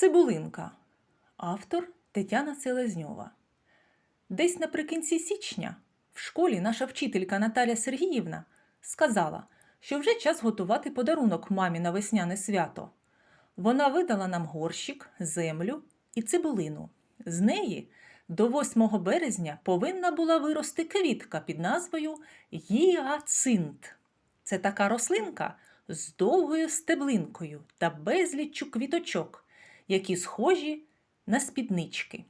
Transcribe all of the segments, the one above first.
Цибулинка. Автор Тетяна Селезньова. Десь наприкінці січня в школі наша вчителька Наталя Сергіївна сказала, що вже час готувати подарунок мамі на весняне свято. Вона видала нам горщик, землю і цибулину. З неї до 8 березня повинна була вирости квітка під назвою гіацинт. Це така рослинка з довгою стеблинкою та безліччю квіточок, які схожі на спіднички.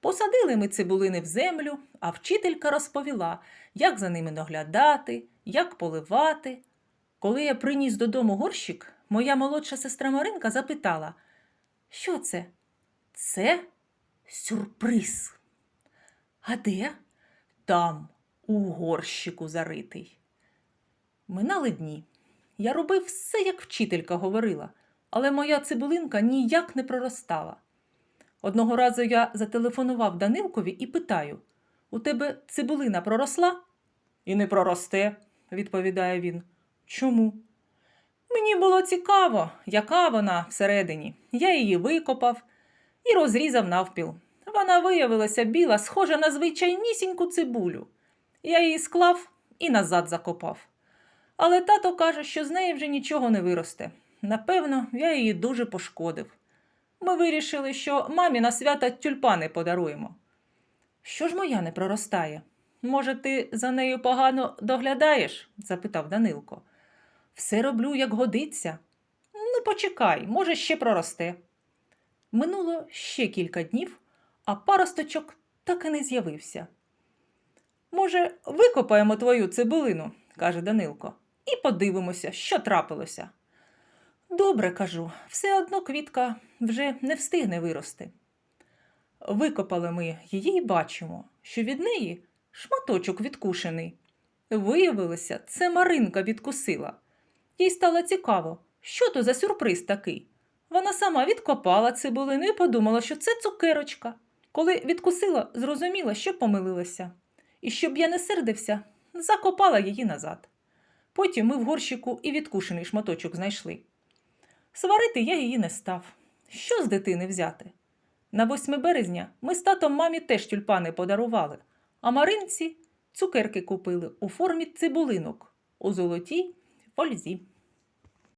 Посадили ми цибулини в землю, а вчителька розповіла, як за ними доглядати, як поливати. Коли я приніс додому горщик, моя молодша сестра Маринка запитала, що це? Це сюрприз. А де? Там, у горщику заритий. Минали дні. Я робив все, як вчителька говорила, але моя цибулинка ніяк не проростала. Одного разу я зателефонував Данилкові і питаю: У тебе цибулина проросла? І не проросте, відповідає він. Чому? Мені було цікаво, яка вона всередині. Я її викопав і розрізав навпіл. Вона виявилася біла, схожа на звичайнісіньку цибулю. Я її склав і назад закопав. Але тато каже, що з неї вже нічого не виросте. Напевно, я її дуже пошкодив. Ми вирішили, що мамі на свята тюльпани подаруємо. Що ж моя не проростає? Може, ти за нею погано доглядаєш? запитав Данилко. Все роблю, як годиться. Ну, почекай, може, ще проросте. Минуло ще кілька днів, а паросточок так і не з'явився. Може, викопаємо твою цибулину, каже Данилко, і подивимося, що трапилося. Добре, кажу, все одно квітка вже не встигне вирости. Викопали ми її і бачимо, що від неї шматочок відкушений. Виявилося, це Маринка відкусила. Їй стало цікаво, що то за сюрприз такий. Вона сама відкопала цибулину і подумала, що це цукерочка. Коли відкусила, зрозуміла, що помилилася. І щоб я не сердився, закопала її назад. Потім ми в горщику і відкушений шматочок знайшли. Сварити я її не став. Що з дитини взяти? На 8 березня ми з татом мамі теж тюльпани подарували, а Маринці цукерки купили у формі цибулинок у золотій фользі.